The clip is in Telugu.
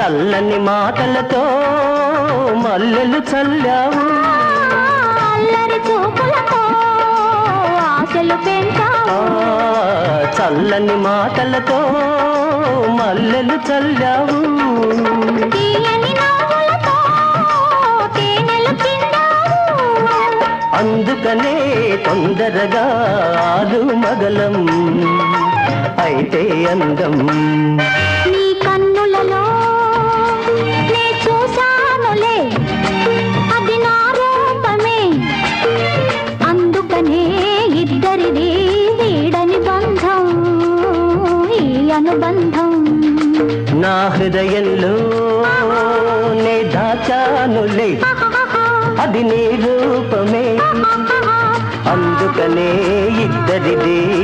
చల్లని మాటలతో మల్లెలు చల్లావు. అల్లరి చూపులతో ఆశలు పెంచావు. చల్లని మాటలతో మల్లెలు చల్లావు. అందుకనే తొందరగా ఆలు మగలం. అయితే అందం. నీ కన్నులలో నే చూశానులే. అది నా రూపమే. అందుకనే ఇద్దరిది వీడని బంధం ఈ అనుబంధం. నా హృదయంలో నే దాచానులే. అది నీ రూపమే. అందుకనే ఇద్దరిది